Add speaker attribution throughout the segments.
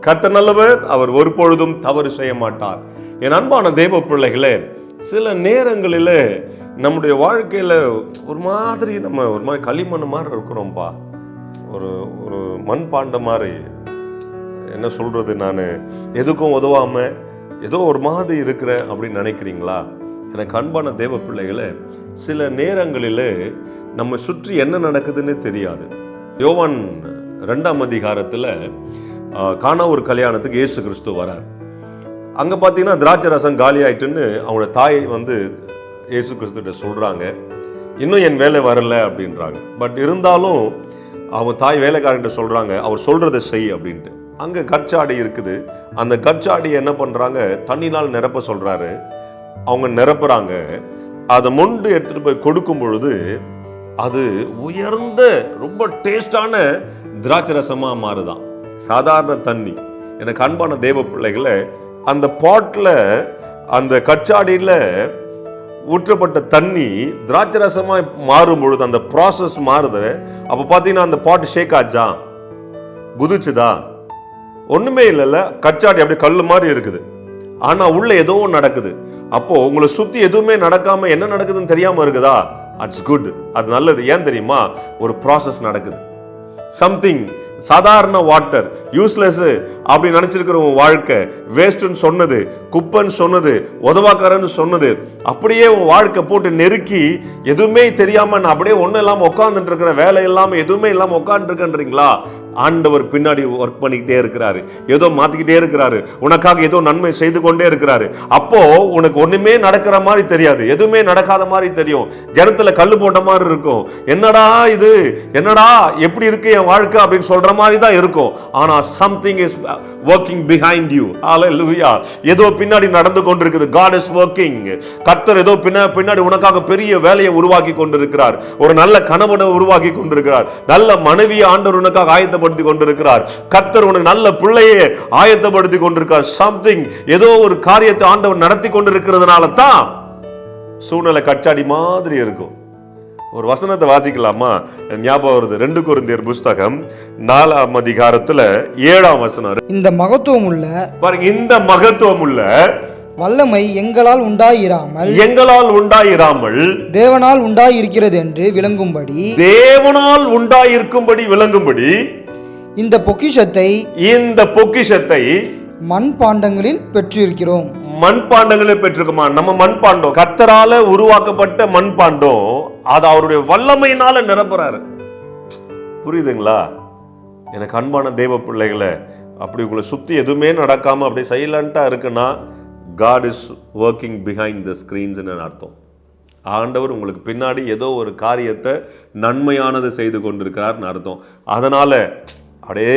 Speaker 1: கத்த நல்லவர். அவர் ஒரு பொழுதும் தவறு செய்ய மாட்டார். என் அன்பான தெய்வ பிள்ளைகளே சில நேரங்களில் நம்முடைய வாழ்க்கையில் ஒரு மாதிரி நம்ம ஒரு மாதிரி களிமண் மாதிரி இருக்கிறோம்ப்பா ஒரு ஒரு மண்பாண்ட மாதிரி. என்ன சொல்றது நான்? எதுக்கும் உதவாம ஏதோ ஒரு மாதிரி இருக்கிறேன் அப்படின்னு நினைக்கிறீங்களா? எனக்கு அன்பான தேவ பிள்ளைகளை சில நேரங்களில் நம்ம சுற்றி என்ன நடக்குதுன்னு தெரியாது. யோவான் ரெண்டாம் அதிகாரத்தில் காணா ஒரு கல்யாணத்துக்கு இயேசு கிறிஸ்து வரார். அங்கே பார்த்தீங்கன்னா திராட்சை ரசம் காலி ஆயிட்டுன்னு அவங்களோட தாய் வந்து இயேசு கிறிஸ்துகிட்ட சொல்கிறாங்க இன்னும் என் வேலை வரல அப்படின்றாங்க. பட் இருந்தாலும் அவன் தாய் வேலைக்காரன்கிட்ட சொல்கிறாங்க அவர் சொல்கிறத செய் அப்படின்ட்டு. அங்கே கட்சாடி இருக்குது. அந்த கட்சாடி என்ன பண்ணுறாங்க தண்ணினால் நிரப்ப சொல்கிறாரு அவங்க நிரப்புறாங்க. அதை மொண்டு எடுத்துகிட்டு போய் கொடுக்கும் பொழுது அது உயர்ந்த ரொம்ப டேஸ்டான திராட்சை ரசமாக மாறுதான். சாதாரண தண்ணி. எனக்கு அன்பான தேவ பிள்ளைகளை அந்த பாட்டில் அந்த கச்சாடியில் ஊற்றப்பட்ட தண்ணி திராட்சை ரசமாக மாறும் பொழுது அந்த ப்ராசஸ் மாறுது. அப்போ பார்த்தீங்கன்னா அந்த பாட்டு ஷேக் ஆச்சா? குதிச்சுதா? ஒன்றுமே இல்லைல்ல கச்சாடி அப்படியே கல் மாதிரி இருக்குது. ஆனா உள்ள ஏதோ ஒன்று நடக்குது. அப்போ உங்களை சுத்தி எதுவுமே நடக்காம என்ன நடக்குதுன்னு தெரியாம இருக்குதா? அட்ஸ் குட் அது நல்லது. ஏன் தெரியுமா? ஒரு ப்ராசஸ் நடக்குது. சம்திங் சாதாரண வாட்டர் யூஸ்லெஸ் அப்படி நினைச்சிருக்கிற உன் வாழ்க்கை வேஸ்ட்னு சொன்னது குப்பைன்னு சொன்னது உதவாக்காரன்னு சொன்னது அப்படியே உன் வாழ்க்கை போட்டு நெருக்கி எதுவுமே தெரியாம நான் அப்படியே ஒன்றும் இல்லாமல் உட்காந்துட்டு இருக்கிறேன் வேலை இல்லாமல் எதுவுமே இல்லாமல் உட்காந்துருக்கேன்றீங்களா ஆண்டவர் பின்னாடி ஒர்க் பண்ணிக்கிட்டே இருக்கிறாரு. ஏதோ மாத்திக்கிட்டே இருக்கிறாரு. உனக்காக ஏதோ நன்மை செய்து கொண்டே இருக்கிறாரு. அப்போ உனக்கு ஒண்ணுமே நடக்கிற மாதிரி தெரியாது. எதுவுமே நடக்காத மாதிரி தெரியும். கிணத்துல கல் போட்ட மாதிரி இருக்கும். என்னடா இது? என்னடா? எப்படி இருக்கு என் வாழ்க்கை அப்படின்னு சொல்ற மாதிரி தான் இருக்கும். ஆனா something is working behind you ஹalleluya ஏதோ பின்னாடி நடந்து கொண்டிருக்குது. காட் இஸ் ஒர்க்கிங் கர்த்தர் ஏதோ பின்னா பின்னாடி உனக்காக பெரிய வேலையை உருவாக்கி கொண்டிருக்கிறார். ஒரு நல்ல கணவனை உருவாக்கி கொண்டிருக்கிறார். நல்ல மனைவி ஆண்டவர் உனக்காக ஆயத்தப்படுத்தி கொண்டிருக்கிறார் கர்த்தர் உனக்கு நல்ல பிள்ளையை ஆயத்தப்படுத்தி கொண்டிருக்கிறார் சம்திங் ஏதோ ஒரு காரியத்தை ஆண்டவர் நடத்தி கொண்டிருக்கிறதுனால தான் சூழ்நிலை கச்சாடி மாதிரி இருக்கும். ஒரு வசனத்தை வாசிக்கலாமா? ஞாபகம் வருது. ரெண்டு குருந்தியர் புஸ்தகம் நாலாம் அதிகாரத்துல ஏழாம் வசனம்.
Speaker 2: இந்த மகத்துவம் உள்ள
Speaker 1: பாருங்க இந்த மகத்துவம் உள்ள
Speaker 2: வல்லமை எங்களால் உண்டாயிராமல்
Speaker 1: எங்களால் உண்டாயிராமல்
Speaker 2: தேவனால் உண்டாயிருக்கிறது என்று விளங்கும்படி
Speaker 1: தேவனால் உண்டாயிருக்கும்படி விளங்கும்படி
Speaker 2: இந்த பொக்கிஷத்தை
Speaker 1: இந்த பொக்கிஷத்தை
Speaker 2: மண் பாண்டங்களில் பெற்றிருக்கிறோம்.
Speaker 1: மண்பாண்டங்களை பெற்றிருக்குமா? நம்ம மண்பாண்டம் கத்தரால உருவாக்கப்பட்ட மண்பாண்டம் அது அவருடைய வல்லமையினால நிரப்புறாரு. புரியுதுங்களா? எனக்கு அன்பான தேவ பிள்ளைகளை அப்படி உங்களை சுத்தி எதுவுமே நடக்காம அப்படி சைலண்டா இருக்குன்னா God is working behind the ஸ்கிரீன்ஸ்னு அர்த்தம். ஆண்டவர் உங்களுக்கு பின்னாடி ஏதோ ஒரு காரியத்தை நன்மையானது செய்து கொண்டிருக்கிறார்னு அர்த்தம். அதனால அடே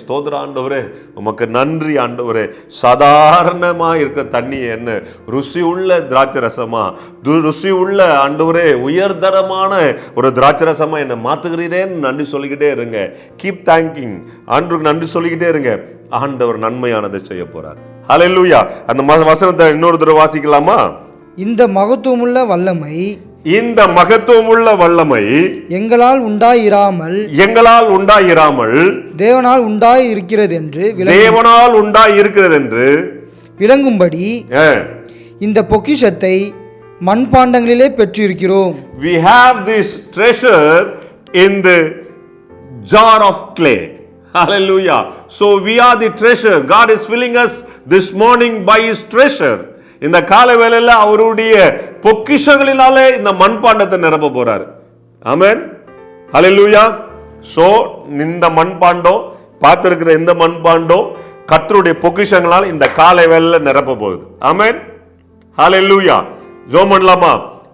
Speaker 1: ஸ்தோத்திர ஆண்டவரே உமக்கு நன்றி ஆண்டவரே. சாதாரணமாக இருக்க தண்ணி என்ன? ருசி உள்ள திராட்சை ரசமா து ருசி உள்ள ஆண்டவரே உயர்தரமான ஒரு திராட்சை ரசமா என்னை மாத்துகிறீரேன்னு நன்றி சொல்லிக்கிட்டே இருங்க. கீப் தேங்கிங் ஆண்டவருக்கு நன்றி சொல்லிக்கிட்டே இருங்க. ஆண்டவர் நன்மையானதை செய்ய போகிறார் ஹalleluya அந்த வசனத்தை இன்னொரு தடவை வாசிக்கலாமா?
Speaker 2: இந்த மகத்துவமுள்ள வல்லமை
Speaker 1: இந்த மகத்துவமுள்ள வல்லமை
Speaker 2: எங்களால் உண்டாயிராமல்
Speaker 1: எங்களால் உண்டாயிராமல்
Speaker 2: தேவனால் உண்டாயிருக்கிறது என்று விளங்கு-
Speaker 1: தேவனால் உண்டாய் இருக்கிறது என்று
Speaker 2: விளங்கும்படி இந்த பொக்கிஷத்தை மண்பாண்டங்களிலே பெற்றிருக்கிறோம்.
Speaker 1: We have this treasure in the jar of clay. Hallelujah. So we are the treasure. God is filling us this morning by his treasure. இந்த கால வேலையில் அவருடைய பொக்கிஷங்களினாலே இந்த மண்பாண்டத்தை நிரப்ப போறாரு. ஆமேன் ஹalleluya சோ இந்த மண்பாண்டம் பார்த்திருக்கிற இந்த மண்பாண்டம் கத்தருடைய பொக்கிஷங்களால் இந்த காலை வேலையில் நிரப்ப போகுது. ஆமேன் ஹலெல்லூயா ஜோ பண்ணலாமா?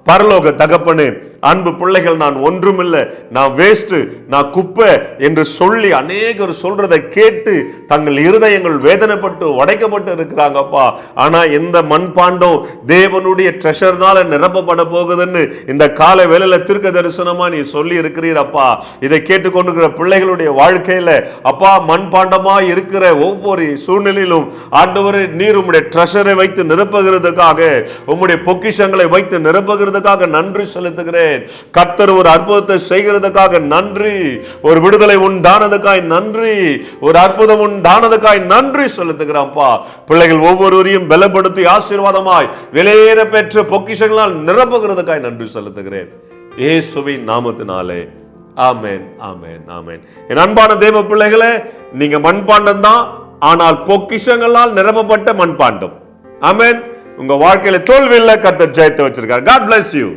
Speaker 1: பரலோக தகப்பனு அன்பு பிள்ளைகள் நான் ஒன்றுமில்லை. நான் வேஸ்ட்டு நான் குப்பை என்று சொல்லி அநேகர் சொல்றதை கேட்டு தங்கள் இருதயங்கள் வேதனைப்பட்டு உடைக்கப்பட்டு இருக்கிறாங்கப்பா. ஆனா எந்த மண்பாண்டம் தேவனுடைய ட்ரெஷர்னால நிரப்பப்பட போகுதுன்னு இந்த கால வேலையில திருக்க தரிசனமா நீ சொல்லி இருக்கிறீரப்பா. இதை கேட்டுக்கொண்டிருக்கிற பிள்ளைகளுடைய வாழ்க்கையில அப்பா மண்பாண்டமா இருக்கிற ஒவ்வொரு சூழ்நிலையிலும் ஆண்டவரே நீர் உம்முடைய ட்ரெஷரை வைத்து நிரப்புகிறதுக்காக உம்முடைய பொக்கிஷங்களை வைத்து நிரப்புகிறது நிரப்புகிறதுக்காக நன்றி செலுத்துகிறேன். கர்த்தர் ஒரு அற்புதத்தை செய்கிறதுக்காக நன்றி. ஒரு விடுதலை உண்டானதுக்காய் நன்றி. ஒரு அற்புதம் உண்டானதுக்காய் நன்றி செலுத்துகிறாப்பா பிள்ளைகள் ஒவ்வொருவரையும் பலப்படுத்தி ஆசீர்வாதமாய் வெளியேற பெற்ற பொக்கிஷங்களால் நிரப்புகிறதுக்காய் நன்றி செலுத்துகிறேன். ஏசுவை நாமத்தினாலே. ஆமேன் ஆமேன் ஆமேன். என் அன்பான தேவ பிள்ளைகளே நீங்க மண்பாண்டம் தான் ஆனால் பொக்கிஷங்களால் நிரப்பப்பட்ட மண்பாண்டம். ஆமேன். உங்க வாழ்க்கையில தோல்வியில்லை கர்த்தர் ஜெயத்தை வச்சிருக்கார். God bless you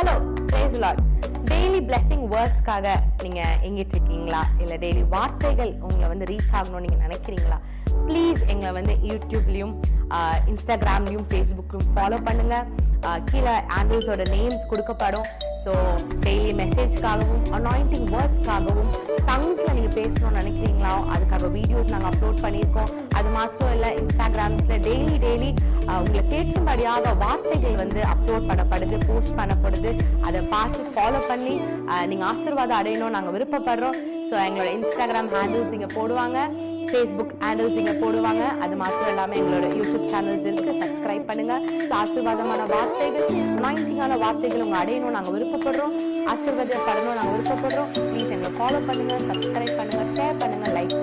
Speaker 3: hello praise Lord daily blessing வேர்ட்ஸ்க்காக நீங்க எங்கிட்டு இருக்கீங்களா இல்ல டெய்லி வார்த்தைகள் உங்களை வந்து ரீச் ஆகணும்னு நீங்க நினைக்கிறீங்களா? ப்ளீஸ் எங்களை வந்து யூடியூப்லேயும் இன்ஸ்டாகிராம்லேயும் ஃபேஸ்புக்லையும் ஃபாலோ பண்ணுங்கள் கீழே ஆண்டில்ஸோட நேம்ஸ் கொடுக்கப்படும். ஸோ டெய்லி மெசேஜ்க்காகவும் அனாயிண்டிங் வேர்ட்ஸ்க்காகவும் டங்ஸில் நீங்கள் பேசணும்னு நினைக்கிறீங்களா அதுக்காக வீடியோஸ் நாங்கள் அப்லோட் பண்ணியிருக்கோம். அது மாத்திரம் இல்லை இன்ஸ்டாகிராம்ஸில் டெய்லி டெய்லி உங்களை கேட்கும்படியாக வார்த்தைகள் வந்து அப்லோட் பண்ணப்படுது போஸ்ட் பண்ணப்படுது. அதை பார்த்து ஃபாலோ பண்ணி நீங்கள் ஆசீர்வாதம் அடையணும் நாங்கள் விருப்பப்படுறோம். ஸோ எங்களோட இன்ஸ்டாகிராம் ஹேண்டில்ஸ் இங்கே போடுவாங்க ஃபேஸ்புக் ஹேண்டில்ஸ் இங்கே போடுவாங்க. அது மாத்திரம் இல்லாமல் எங்களோட யூடியூப் சேனல்ஸ் இருக்குது சப்ஸ்கிரைப் பண்ணுங்க. ஆசீர்வாதமான வார்த்தைகள் அனாயிண்டிங்கான வார்த்தைகள் உங்க அடையணும். நாங்கள் விருப்பப்படுறோம். ஆசீர்வாதப்படணும். நாங்கள் விருப்பப்படுறோம். ப்ளீஸ் எங்களை ஃபாலோ பண்ணுங்க சப்ஸ்கிரைப் பண்ணுங்க ஷேர் பண்ணுங்க லைக்